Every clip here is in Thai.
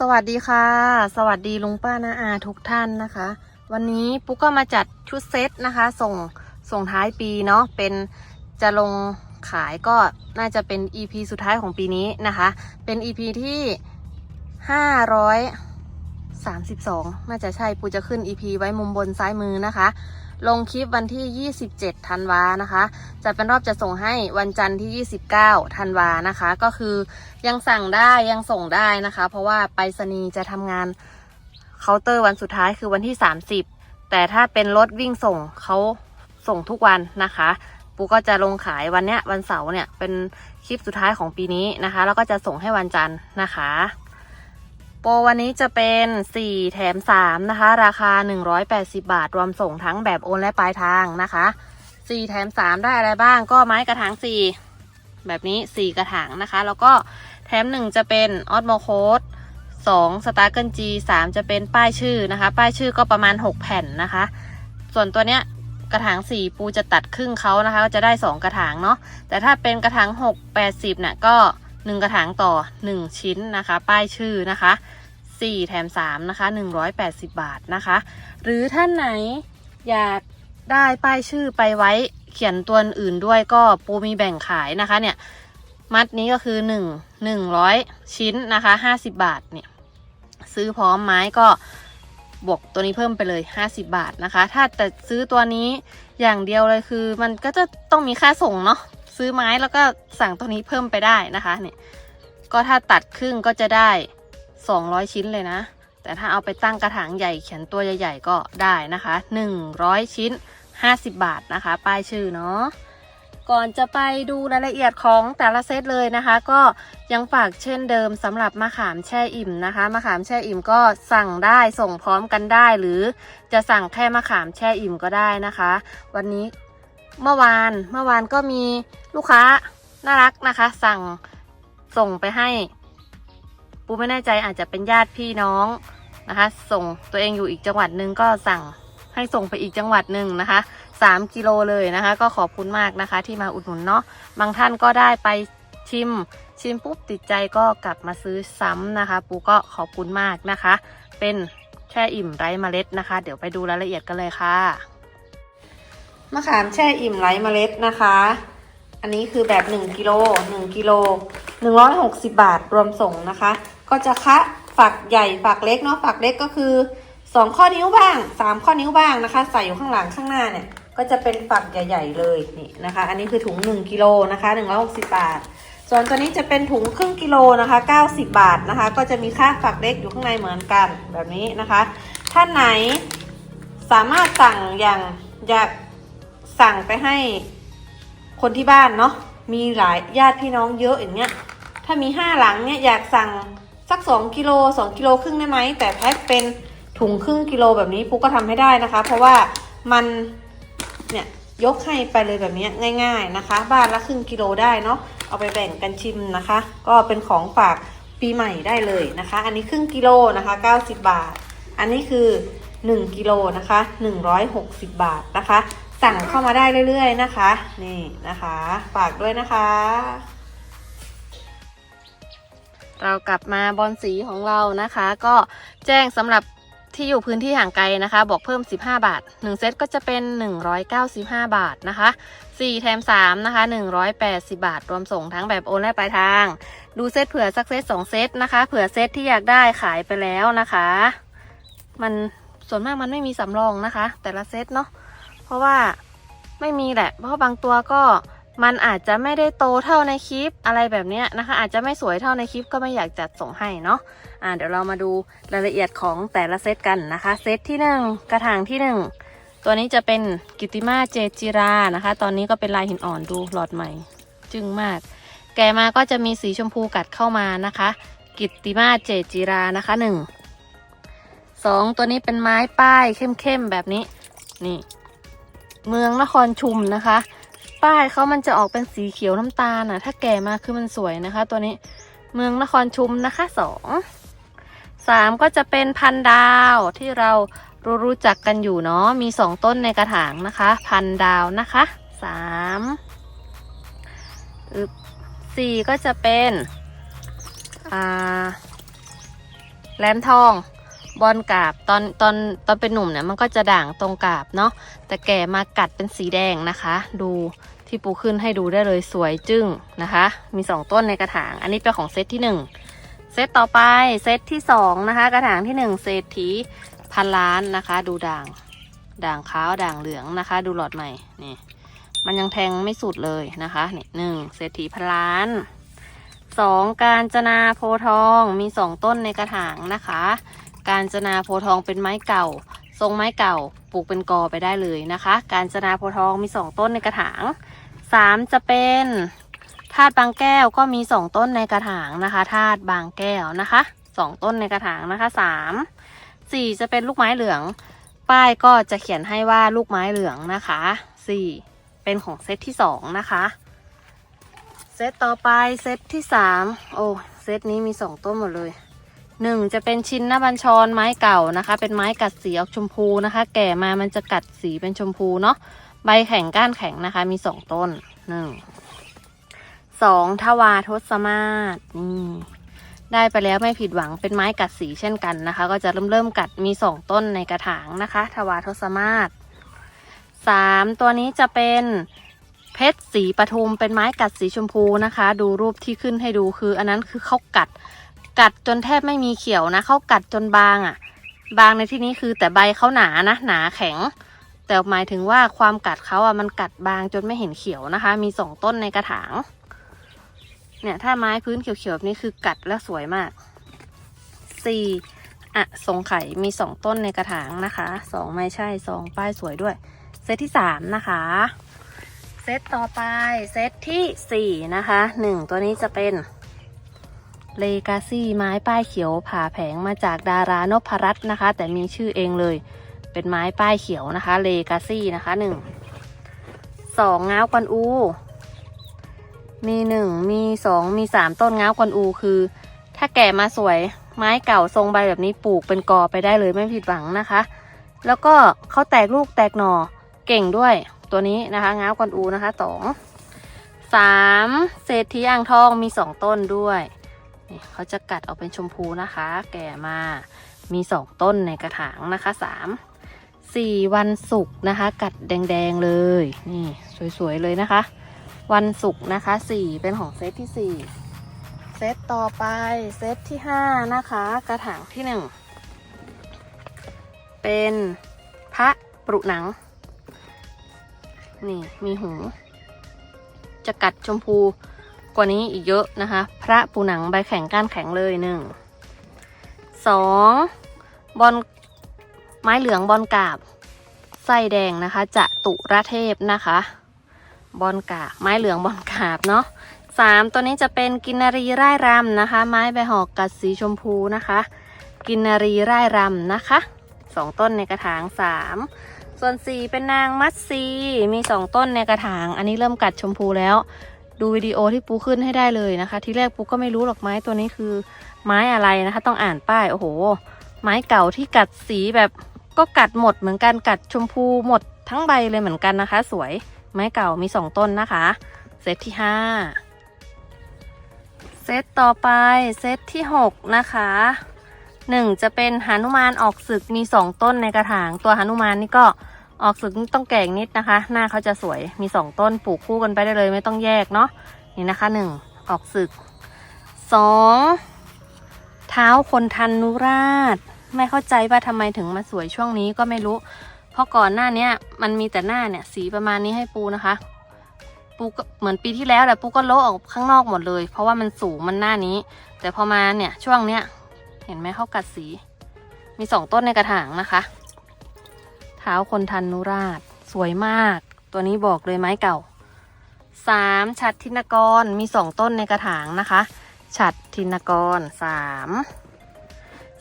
สวัสดีค่ะ สวัสดีลุงป้านาอาทุกท่านนะคะ วันนี้ปุ๊กก็มาจัดชุดเซตนะคะ ส่งส่งท้ายปีเนาะเป็นจะลงขายก็น่าจะเป็น EP สุดท้ายของปีนี้นะคะ เป็น EP ที่ 532 น่าจะใช่ปูจะขึ้น EP ไว้มุมบนซ้ายมือนะคะ ลงคลิปวันที่ 27 ธันวานะคะ จะเป็นรอบจะส่งให้วันจันทร์ที่ 29 ธันวานะคะ ก็คือยังสั่งได้ยังส่งได้นะคะ เพราะว่าไปรษณีย์จะทำงานเคาน์เตอร์วันสุดท้ายคือวันที่ 30 แต่ถ้าเป็นรถวิ่งส่งเขาส่งทุกวันนะคะปูก็จะลงขายวันเนี้ยวันเสาร์เนี่ยเป็นคลิปสุดท้ายของปีนี้นะคะ แล้วก็จะส่งให้วันจันทร์นะคะ โปรวันนี้จะเป็น 4 แถม 3 นะคะ ราคา 180 บาท รวมส่งทั้งแบบโอนและปลายทางนะคะ 4 แถม 3 ได้อะไรบ้างก็ไม้กระถาง 4 แบบนี้ 4 กระถางนะคะ แล้วก็แถม 1 จะเป็นออ o โมโคด2สตาร์เกิลจี3จะเป็นป้ายชื่อนะคะ ป้ายชื่อก็ประมาณ 6 แผ่นนะคะ ส่วนตัวเนี้ยกระถาง 4 ปูจะตัดครึ่งเขานะคะ ก็จะได้ 2 กระถางเนาะแต่ถ้าเป็นกระถาง 6 80เนี่ยก็ 1กระถางต่อ1ชิ้นนะคะ ป้ายชื่อนะคะ4แถม3นะคะ180บาทนะคะ หรือท่านไหนอยากได้ป้ายชื่อไปไว้เขียนตัวอื่นด้วยก็ปูมีแบ่งขายนะคะเนี่ยมัดนี้ก็คือ1 100ชิ้นนะคะ50บาทเนี่ยซื้อพร้อมไม้ก็บวกตัวนี้เพิ่มไปเลย 50 บาทนะคะ ถ้าแต่ซื้อตัวนี้อย่างเดียวเลยคือ มันก็จะต้องมีค่าส่งเนาะ ซื้อไม้แล้วก็สั่งตัวนี้เพิ่มไปได้นะคะเนี่ยก็ถ้าตัดครึ่งก็จะได้ 200 ชิ้นเลยนะ แต่ถ้าเอาไปตั้งกระถางใหญ่เขียนตัวใหญ่ๆก็ได้นะคะ 100 ชิ้น 50 บาทนะคะ ป้ายชื่อเนาะก่อนจะไปดูรายละเอียดของแต่ละเซตเลยนะคะ ก็ยังฝากเช่นเดิมสำหรับมะขามแช่อิ่มนะคะมะขามแช่อิ่มก็สั่งได้ส่งพร้อมกันได้ หรือจะสั่งแค่มะขามแช่อิ่มก็ได้นะคะ วันนี้ เมื่อวานเมื่อวานก็มีลูกค้าน่ารักนะคะ สั่งส่งไปให้ ปูไม่แน่ใจอาจจะเป็นญาติพี่น้องนะคะ ส่งตัวเองอยู่อีกจังหวัดหนึ่งก็สั่งให้ส่งไปอีกจังหวัดหนึ่งนะคะสามกิโลเลยนะคะ ก็ขอบคุณมากนะคะ ที่มาอุดหนุนเนาะบางท่านก็ได้ไปชิมชิมปุ๊บติดใจก็กลับมาซื้อซ้ำนะคะ ปูก็ขอบคุณมากนะคะ เป็นแช่อิ่มไร้เมล็ดนะคะ เดี๋ยวไปดูรายละเอียดกันเลยค่ะ มะขามแช่อิ่มไร้เมล็ดนะคะ อันนี้คือแบบ1กิโล1กิโล160 บาทรวมส่งนะคะ ก็จะคะฝักใหญ่ฝักเล็กเนาะฝักเล็กก็คือ 2 ข้อนิ้วบ้าง 3 ข้อนิ้วบ้างนะคะ ใส่อยู่ข้างหลังข้างหน้าเนี่ย ก็จะเป็นฝักใหญ่ ๆ เลยนี่นะคะ อันนี้คือถุง 1กิโลนะคะ160 บาท ส่วนตัวนี้จะเป็นถุงครึ่งกิโลนะคะ 90 บาทนะคะ ก็จะมีค่าฝักเล็กอยู่ข้างในเหมือนกันแบบนี้นะคะ ท่านไหนสามารถสั่งอย่างอยาก สั่งไปให้คนที่บ้านเนาะมีหลายญาติพี่น้องเยอะอย่างเงี้ย ถ้ามีห้าหลังเนี่ยอยากสั่งสักสองกิโลสองกิโลครึ่งได้ไหมแต่แพ็คเป็นถุงครึ่งกิโลแบบนี้ปุ๊กก็ทำให้ได้นะคะ เพราะว่ามันเนี่ยยกให้ไปเลยแบบนี้ง่าย ๆนะคะ บ้านละครึ่งกิโลได้เนาะเอาไปแบ่งกันชิมนะคะ ก็เป็นของฝากปีใหม่ได้เลยนะคะ อันนี้ครึ่งกิโลนะคะ 90 บาท อันนี้คือ 1 กิโลนะคะ 160 บาทนะคะ สั่งเข้ามาได้เรื่อย ๆ นะคะ นี่นะคะ ฝากด้วยนะคะ เรากลับมาบอลสีของเรานะคะ ก็แจ้งสำหรับที่อยู่พื้นที่ห่างไกลนะคะ บอกเพิ่ม 15 บาท 1 เซตก็จะเป็น 195 บาทนะคะ 4 แถม 3 นะคะ 180 บาท รวมส่งทั้งแบบโอนและปลายทาง ดูเซตเผื่อสักเซต2 เซตนะคะ เผื่อเซตที่อยากได้ขายไปแล้วนะคะ มันส่วนมากมันไม่มีสำรองนะคะ แต่ละเซตเนาะ เพราะว่าไม่มีแหละ เพราะบางตัวก็มันอาจจะไม่ได้โตเท่าในคลิปอะไรแบบนี้นะคะ อาจจะไม่สวยเท่าในคลิปก็ไม่อยากจัดส่งให้เนาะอ่าเดี๋ยวเรามาดูรายละเอียดของแต่ละเซตกันนะคะ เซตที่หนึ่งกระถางที่หนึ่งตัวนี้จะเป็นกิติมาเจจิรานะคะ ตอนนี้ก็เป็นลายหินอ่อนดูหลอดใหม่ จึงมาก แกมาก็จะมีสีชมพูกัดเข้ามานะคะ กิติมาเจจิรานะคะหนึ่งสองตัวนี้เป็นไม้ป้ายเข้มๆแบบนี้นี่ เมืองนครชุมนะคะ ป้ายเขามันจะออกเป็นสีเขียวน้ำตาลน่ะถ้าแก่มาคือมันสวยนะคะ ตัวนี้เมืองนครชุมนะคะสองสามก็จะเป็นพันดาวที่เรารู้รู้จักกันอยู่เนาะมีสองต้นในกระถางนะคะ พันดาวนะคะสามสี่ก็จะเป็นแหลมทอง บอลกาบตอนตอนตอนเป็นหนุ่มเนี่ยมันก็จะด่างตรงกาบเนาะแต่แก่มากัดเป็นสีแดงนะคะ ดูที่ปูขึ้นให้ดูได้เลยสวยจึ้งนะคะ มีสองต้นในกระถาง อันนี้เป็นของเซตที่หนึ่งเซตต่อไปเซตที่สองนะคะ กระถางที่หนึ่งเศรษฐีพันล้านนะคะ ดูด่าง ด่างขาวด่างเหลืองนะคะ ดูหลอดใหม่นี่มันยังแทงไม่สุดเลยนะคะนี่หนึ่งเศรษฐีพันล้านสองการจนาโพทองมีสองต้นในกระถางนะคะ การจนาโพทองเป็นไม้เก่า ทรงไม้เก่าปลูกเป็นกอไปได้เลยนะคะ การจนาโพทองมีสองต้นในกระถางสามจะเป็นธาตุบางแก้วก็มีสองต้นในกระถางนะคะธาตุบางแก้วนะคะสองต้นในกระถางนะคะสามสี่จะเป็นลูกไม้เหลือง ป้ายก็จะเขียนให้ว่าลูกไม้เหลืองนะคะสี่เป็นของเซตที่สองนะคะเซตต่อไปเซตที่สามโอ้เซตนี้มีสองต้นหมดเลย หนึ่งจะเป็นชิ้นหน้าบัญชรไม้เก่านะคะ เป็นไม้กัดสีออกชมพูนะคะ แก่มามันจะกัดสีเป็นชมพูเนาะใบแข็งก้านแข็งนะคะ มีสองต้นหนึ่งสองทวาทศมาศนี่ได้ไปแล้วไม่ผิดหวังเป็นไม้กัดสีเช่นกันนะคะ ก็จะเริ่มเริ่มกัดมีสองต้นในกระถางนะคะ ทวาทศมาศสามตัวนี้จะเป็นเพชรสีปทุมเป็นไม้กัดสีชมพูนะคะ ดูรูปที่ขึ้นให้ดูคือ อันนั้นคือเขากัด กัดจนแทบไม่มีเขียวนะเขากัดจนบางอะ่ะ บางในที่นี้คือแต่ใบเขาหนานะหนาแข็ง แต่หมายถึงว่าความกัดเขาอะมันกัดบางจนไม่เห็นเขียวนะคะ มีสองต้นในกระถาง เนี่ยถ้าไม้พื้นเขียวๆแบบนี้คือกัดแล้วสวยมากสี่อะสงไข่มีสองต้นในกระถางนะคะสองไม่ใช่สองป้ายสวยด้วย เซตที่สามนะคะเซตต่อไปเซตที่สี่นะคะหนึ่งตัวนี้จะเป็น เลกาซี่ไม้ป้ายเขียวผ่าแผงมาจากดารานพรัตน์นะคะ แต่มีชื่อเองเลย เป็นไม้ป้ายเขียวนะคะเลกาซี่นะคะหนึ่งสองง้าวกวนอู มีหนึ่งมีสองมีสามต้นง้าวกวนอูคือ ถ้าแก่มาสวยไม้เก่าทรงใบแบบนี้ปลูกเป็นกอไปได้เลยไม่ผิดหวังนะคะ แล้วก็เขาแตกลูกแตกหน่อเก่งด้วยตัวนี้นะคะง้าวกวนอูนะคะสองสามเศรษฐีอ่างทองมีสองต้นด้วย เขาจะกัดออกเป็นชมพูนะคะ แก่มามีสองต้นในกระถางนะคะสามสี่วันศุกร์นะคะ กัดแดงๆเลย นี่สวยๆเลยนะคะ วันศุกร์นะคะสี่เป็นของเซตที่สี่เซตต่อไปเซตที่ห้านะคะ กระถางที่หนึ่งเป็นพระปรุหนัง นี่มีหู จะกัดชมพู กว่านี้อีกเยอะนะคะ พระปูหนังใบแข็งก้านแข็งเลยหนึ่งสองบอลไม้เหลืองบอลกาบไส้แดงนะคะจะตุระเทพนะคะ บอลกาบไม้เหลืองบอลกาบเนาะสามตัวนี้จะเป็นกินนารีไร่รำนะคะ ไม้ใบหอกกัดสีชมพูนะคะ กินนารีไร่รำนะคะสองต้นในกระถางสามส่วนสี่เป็นนางมัดซีมีสองต้นในกระถาง อันนี้เริ่มกัดชมพูแล้ว ดูวิดีโอที่ปูขึ้นให้ได้เลยนะคะ ทีแรกปูก็ไม่รู้หรอกไม้ตัวนี้คือ ไม้อะไรนะคะ ต้องอ่านป้ายโอ้โห ไม้เก่าที่กัดสีแบบก็กัดหมดเหมือนกันกัดชมพูหมดทั้งใบเลยเหมือนกันนะคะ สวยไม้เก่ามีสองต้นนะคะเซตที่ห้าเซตต่อไปเซตที่หกนะคะหนึ่งจะเป็นหนุมานออกศึกมีสองต้นในกระถาง ตัวหนุมานนี่ก็ ออกศึกต้องแก่งนิดนะคะ หน้าเขาจะสวยมีสองต้นปลูกคู่กันไปได้เลยไม่ต้องแยกเนาะนี่นะคะหนึ่งออกศึกสองเท้าคนทันนุราช ไม่เข้าใจว่าทำไมถึงมาสวยช่วงนี้ก็ไม่รู้ เพราะก่อนหน้าเนี้ยมันมีแต่หน้าเนี่ยสีประมาณนี้ให้ปูนะคะ ปูก็เหมือนปีที่แล้วแหละปูก็โละออกข้างนอกหมดเลย เพราะว่ามันสูงมันหน้านี้ แต่พอมาเนี่ยช่วงเนี้ยเห็นไหมเขากัดสี มีสองต้นในกระถางนะคะ ท้าคนทันนุราช สวยมาก ตัวนี้บอกเลยไม้เก่าสามฉัดทินกรมีสองต้นในกระถางนะคะฉัดทินกรสาม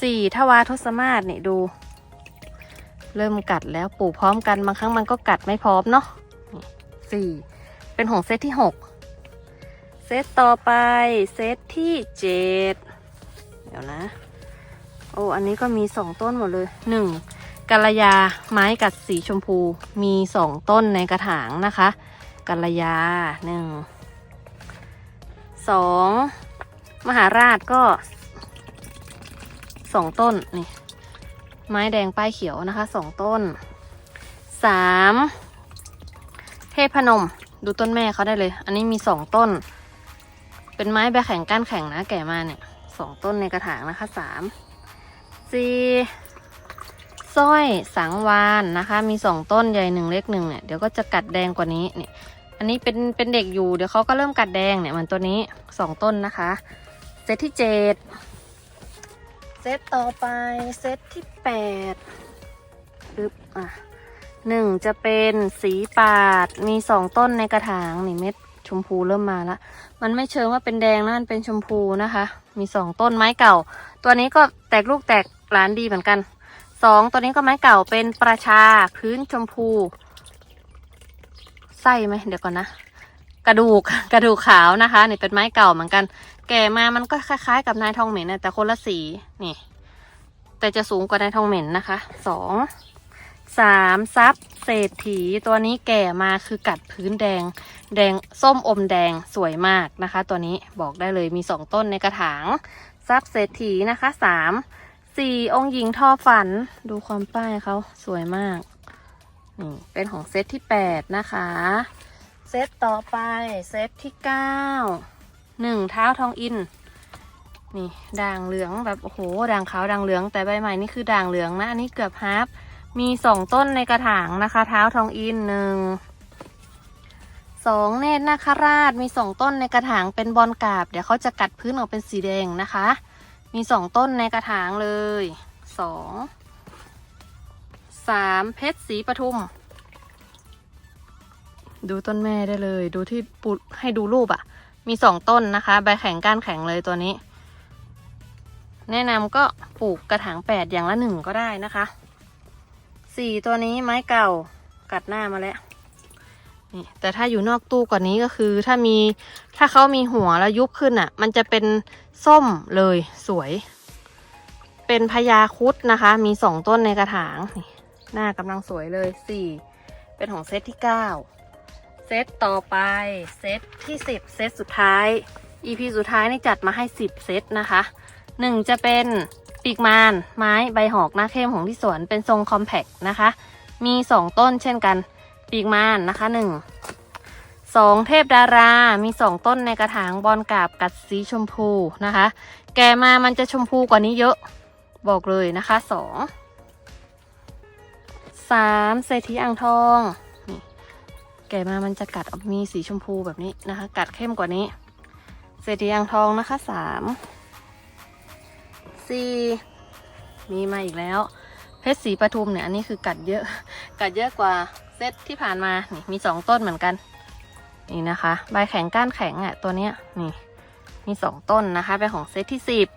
สี่ทวาทศมาศนี่ดู เริ่มกัดแล้วปลูกพร้อมกันบางครั้งมันก็กัดไม่พร้อมเนาะสี่เป็นของเซตที่หกเซตต่อไปเซตที่เจ็ดเดี๋ยวนะ โอ้อันนี้ก็มีสองต้นหมดเลยหนึ่ง กัลยาไม้กัดสีชมพูมีสองต้นในกระถางนะคะกัลยาหนึ่งสองมหาราชก็สองต้นนี่ไม้แดงป้ายเขียวนะคะสองต้นสามเทพพนมดูต้นแม่เขาได้เลย อันนี้มีสองต้น เป็นไม้ใบแข็งก้านแข็งนะแก่มาเนี่ยสองต้นในกระถางนะคะสามสี่ สร้อยสังวานนะคะ มีสองต้นใหญ่หนึ่งเล็กหนึ่งเนี่ยเดี๋ยวก็จะกัดแดงกว่านี้เนี่ย อันนี้เป็นเป็นเด็กอยู่เดี๋ยวเขาก็เริ่มกัดแดงเนี่ยเหมันตัวนี้สองต้นนะคะ เซตที่เจ็ดเซตต่อไปเซตที่แปดปึ๊บอะหนึ่งจะเป็นสีปาดมีสองต้นในกระถางนี่เม็ดชมพูเริ่มมาละมันไม่เชิงว่าเป็นแดงนะมันเป็นชมพูนะคะ มีสองต้นไม้เก่า ตัวนี้ก็แตกลูกแตกหลานดีเหมือนกัน สองตัวนี้ก็ไม้เก่าเป็นประชาพื้นชมพูไส้ไหมเดี๋ยวก่อนนะ กระดูกกระดูกขาวนะคะนี่เป็นไม้เก่าเหมือนกัน แก่มามันก็คล้ายๆ กับนายทองเหม็นนะแต่คนละสีนี่ แต่จะสูงกว่านายทองเหม็นนะคะสองสามซับเศรษฐีตัวนี้แก่มาคือกัดพื้นแดง แดงส้มอมแดงสวยมากนะคะ ตัวนี้บอกได้เลยมีสองต้นในกระถางซับเศรษฐีนะคะสาม สี่องค์หญิงทอฝัน ดูความป้ายเขาสวยมาก นี่เป็นของเซตที่แปดนะคะ เซตต่อไปเซตที่เก้าหนึ่งเท้าทองอิน นี่ด่างเหลืองแบบโอ้โหด่างขาวด่างเหลือง แต่ใบใหม่นี่คือด่างเหลืองนะอันนี้เกือบฮาร์ปมีสองต้นในกระถางนะคะ เท้าทองอินหนึ่งสองเนตรนาคราชมีสองต้นในกระถางเป็นบอลกาบ เดี๋ยวเขาจะกัดพื้นออกเป็นสีแดงนะคะ มีสองต้นในกระถางเลยสองสามเพชรสีปทุม ดูต้นแม่ได้เลย ดูที่ปูให้ดูรูปอะ่ะ มีสองต้นนะคะ ใบแข็งก้านแข็งเลยตัวนี้ แนะนำก็ปลูกกระถางแปดอย่างละหนึ่งก็ได้นะคะสี่ตัวนี้ไม้เก่ากัดหน้ามาแล้ว นี่แต่ถ้าอยู่นอกตู้กว่านี้ก็คือ ถ้ามีถ้าเขามีหัวแล้วยุบขึ้นอะ่ะ มันจะเป็นส้มเลยสวย เป็นพญาคุดนะคะ มีสองต้นในกระถางนี่หน้ากำลังสวยเลยสี่เป็นของเซตที่เก้าเซตต่อไปเซตที่10เซตสุดท้าย EP สุดท้ายนี่จัดมาให้10เซตนะคะหนึ่งจะเป็นปีกมานไม้ใบหอกหน้าเข้มของที่สวนเป็นทรงคอมแพคนะคะ มี2ต้นเช่นกัน ปีกมานนะคะ1 2เทพดารามี2ต้นในกระถางบอลกาบกัดสีชมพูนะคะ แกมามันจะชมพูกว่านี้เยอะบอกเลยนะคะ2 3เศรษฐีอ่างทองแกมามันจะกัดออกมีสีชมพูแบบนี้นะคะ กัดเข้มกว่านี้ เศรษฐีอ่างทองนะคะสามสี่มีมาอีกแล้ว เพชรสีปทุมเนี่ยอันนี้คือกัดเยอะ กัดเยอะกว่า เซตที่ผ่านมานี่มีสองต้นเหมือนกัน นี่นะคะใบแข็งก้านแข็งอะตัวเนี้ยนี่มีสองต้นนะคะเป็นของเซตที่สิบ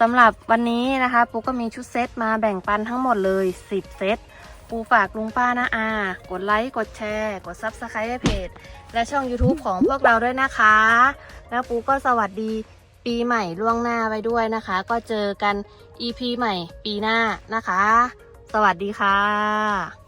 สำหรับวันนี้นะคะ ปูก็มีชุดเซตมาแบ่งปันทั้งหมดเลยสิบเซตปูฝากลุงป้านะอา กดไลค์ กดแชร์ กดซับสไครต์เพจ และช่อง YouTube ของพวกเราด้วยนะคะ แล้วปูก็สวัสดีปีใหม่ล่วงหน้าไว้ด้วยนะคะ ก็เจอกัน EP ใหม่ปีหน้านะคะ สวัสดีค่ะ